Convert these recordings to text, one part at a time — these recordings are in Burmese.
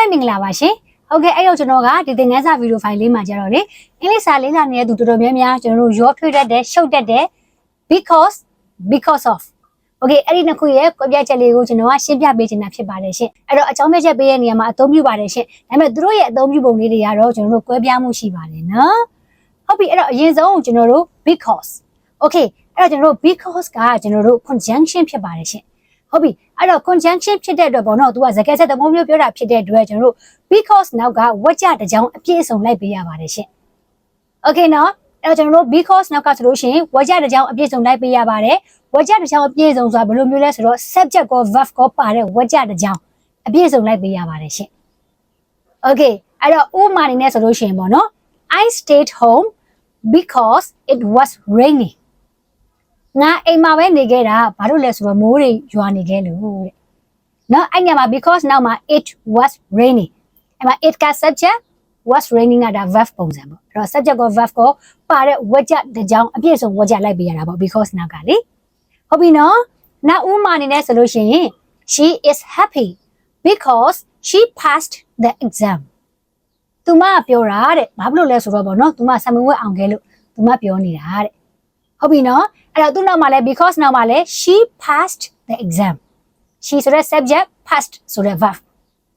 ပဲမင်္ဂလာပါရှင်။ Okay အဲ့တော့ကျွန်တော်ကဒီသင်ခန်းစာဗီဒီယိုဖိုင်လေးမှာကြတော့လေအင်္ဂလိပ်စာလေးစာနေတဲ့သူတော်တော်များများကျွန်တော်တို့ရောထွေးတတ်တဲ့ရှုပ်တတ်တဲ့ because because of Okay အဲ့ဒီနှစ်ခုရဲ့ကွပြချက်လေးကိုကျွန်တော်ကရှင်းပြပေးချင်တာဖြစ်ပါတယ်ရှင်။အဲ့တော့အကြောင်းပြချက်ပေးတဲ့နေရာမှာအသုံးပြုပါတယ်ရှင်။ဒါပေမဲ့သူတို့ရဲ့အသုံးပြုပုံလေးတွေကတော့ကျွန်တော်တို့ကွဲပြားမှုရှိပါတယ်နော်။ဟုတ်ပြီအဲ့တော့အရင်ဆုံးကျွန်တော်တို့ because Okay အဲ့တော့ကျွန်တော်တို့ because ကကျွန်တော်တို့ conjunction ဖြစ်ပါတယ်ရှင်။ ဟုတ်ပြီအဲ့တော့ conjunction ဖြစ်တဲ့အတွက်ပေါ့နော် तू ကစကားဆက်သဘောမျိုးပြောတာဖြစ်တဲ့အတွက်ကျွန်တော်တို့ because နောက်ကဝကြတစ်ကြောင်အပြည့်အစုံလိုက်ပေးရပါတယ်ရှင် okay နော်အဲ့တော့ကျွန်တော်တို့ because နောက်ကဆိုလို့ရှိရင်ဝကြတစ်ကြောင်အပြည့်စုံလိုက်ပေးရပါတယ်ဝကြတစ်ကြောင်အပြည့်စုံဆိုတာဘယ်လိုမျိုးလဲဆိုတော့ subject ကော verb ကောပါတဲ့ဝကြတစ်ကြောင်အပြည့်စုံလိုက်ပေးရပါတယ်ရှင် okay အဲ့တော့ဥပမာအနေနဲ့ဆိုလို့ရှိရင်ပေါ့နော် I stayed home because it was raining ငါအိမ်မှာပဲနေခဲ့တာဘာလို့လဲဆိုတော့မိုးတွေရွာနေခဲ့လို့တဲ့နော်အဲ့ညမှာ because နောက်မှာ it was raining အဲ့မှာ it က subject was raining ကဒါ verb ပုံစံပေါ့အဲ့တော့ subject ကို verb ကိုပါတဲ့ဝကြတစ်ကြောင်အပြည့်စုံဝကြလိုက်ပေးရတာပေါ့ because နောက်ကလေဟုတ်ပြီနော်နောက်ဥမာအနေနဲ့ဆိုလို့ရှိရင် she is happy because she passed the exam သူမပြောတာတဲ့ဘာဖြစ်လို့လဲဆိုတော့ဗောနော်သူမဆံမွေးအောင်ခဲ့လို့သူမပြောနေတာတဲ့ ဟုတ်ပြီနော်အဲ့တော့သူ့နောက်မှာလဲ because နောက်မှာလဲ she passed the exam she ဆိုတဲ့ subject passed ဆိုတဲ့ verb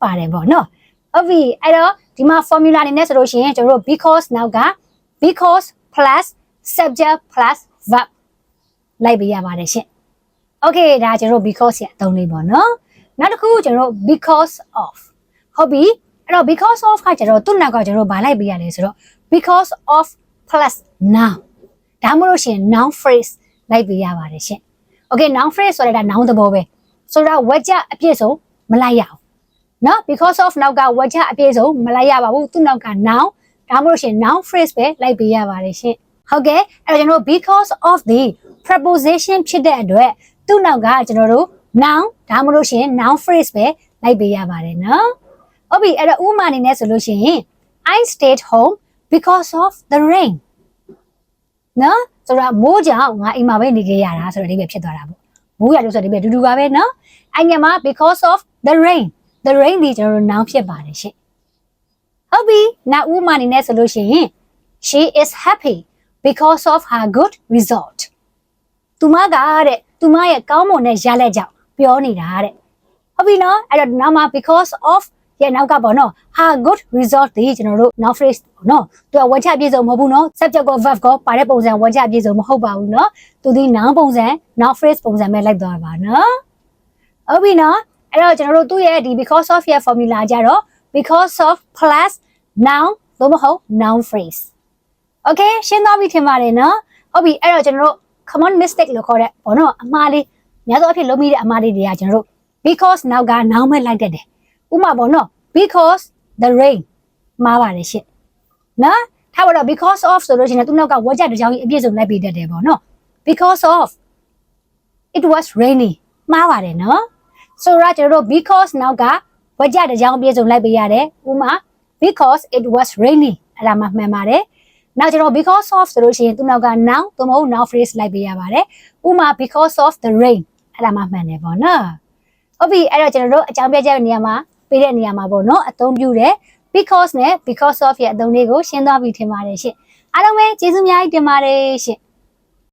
ပါတယ်ဗောနော်ဟုတ်ပြီအဲ့တော့ဒီမှာ formula အနေနဲ့ဆိုလို့ရှိရင်ကျွန်တော်တို့ because နောက်က because plus subject plus verb လိုက်ပေးရပါတယ်ရှင် okay ဒါကျွန်တော်တို့ because ရဲ့အသုံးလေးပေါ့နော်နောက်တစ်ခုကျွန်တော်တို့ because of ဟုတ်ပြီအဲ့တော့ because of ကကျွန်တော်သူ့နောက်ကကျွန်တော်တို့ဗာလိုက်ပေးရလဲဆိုတော့ because of plus noun ဒါမှမဟုတ်လို့ရှိရင် noun phrase လိုက်ပေးရပါတယ်ရှင် okay noun phrase ဆိုတဲ့ဒါ noun သဘောပဲဆိုတော့ဝကြအပြည့်စုံမလိုက်ရအောင်နော် because of နောက်ကဝကြအပြည့်စုံမလိုက်ရပါဘူးသူ့နောက်က noun ဒါမှမဟုတ်လို့ရှိရင် noun phrase ပဲလိုက်ပေးရပါတယ်ရှင်ဟုတ်ကဲ့အဲ့တော့ကျွန်တော်တို့ because of the preposition ဖြစ်တဲ့အတွက်သူ့နောက်ကကျွန်တော်တို့ noun ဒါမှမဟုတ်လို့ရှိရင် noun phrase ပဲလိုက်ပေးရပါတယ်နော်ဟုတ်ပြီအဲ့တော့ဥပမာအနေနဲ့ဆိုလို့ရှိရင် I stayed home because of the rain နော်ဆိုတော့မိုးကြောင့်ငါအိမ်မှာပဲနေခဲ့ရတာဆိုတော့ဒီပဲဖြစ်သွားတာပေါ့မိုးရလို့ဆိုတော့ဒီပဲဒူဒူပါပဲနော်အဲ့ညမှာ because of the rain the rain ဒီကျွန်တော်တို့ noun ဖြစ်ပါတယ်ရှင့်ဟုတ်ပြီနောက်ဥပမာအနေနဲ့ဆိုလို့ရှိရင် she is happy because of her good result သူမကတဲ့သူမရဲ့ကောင်းမွန်တဲ့ရလက်ကြောင့်ပြောနေတာတဲ့ဟုတ်ပြီနော်အဲ့တော့နောက်မှာ because of ရဲ့နောက်ကပေါ့နော် her good result ဒီကျွန်တော်တို့ now phrase ပေါ့နော်သူကဝချပြည့်စုံမဟုတ်ဘူးနော် subject ကို verb ကိုပါတဲ့ပုံစံဝချပြည့်စုံမဟုတ်ပါဘူးနော်သူဒီ noun ပုံစံ now phrase ပုံစံပဲလိုက်သွားပါနော်ဟုတ်ပြီနော်အဲ့တော့ကျွန်တော်တို့သူ့ရဲ့ဒီ because of ရဲ့ formula ကြတော့ because of plus noun သို့မဟုတ် noun phrase okay ရှင်းသွားပြီထင်ပါတယ်နော်ဟုတ်ပြီအဲ့တော့ကျွန်တော်တို့ common mistake လို့ခေါ်တဲ့ဘောနော်အမှားလေးများသောအားဖြင့်လုံးမိတဲ့အမှားလေးတွေကကျွန်တော်တို့ because နောက်က noun ပဲလိုက်တတ်တယ် ဥပမာပေါ့နော် because the rain မှားပါတယ်ရှင့်နော်ထားပါတော့ because of ဆိုလို့ရှိရင်သူနောက်ကဝါကြတစ်ကြောင်ကြီးအပြည့်စုံလိုက်ပေးတတ်တယ်ပေါ့နော် because of it was rainy မှားပါတယ်နော်ဆိုတော့ကျွန်တော်တို့ because နောက်ကဝါကြတစ်ကြောင်အပြည့်စုံလိုက်ပေးရတယ်ဥပမာ because it was rainy အဲ့ဒါမှမှန်ပါတယ်နောက်ကျွန်တော် because of ဆိုလို့ရှိရင်သူနောက်က noun သို့မဟုတ် noun phrase လိုက်ပေးရပါတယ်ဥပမာ because of the rain အဲ့ဒါမှမှန်တယ်ပေါ့နော်ဟုတ်ပြီအဲ့တော့ကျွန်တော်တို့အကြောင်းပြချက်နေရာမှာ ပေးတဲ့နေရာမှာပေါ့နော်အသုံးပြုတယ် because နဲ့ because of ရဲ့အသုံးလေးကိုရှင်းသွားပြီထင်ပါတယ်ရှင့်အားလုံးပဲကျေးဇူးအများကြီးတင်ပါတယ်ရှင့်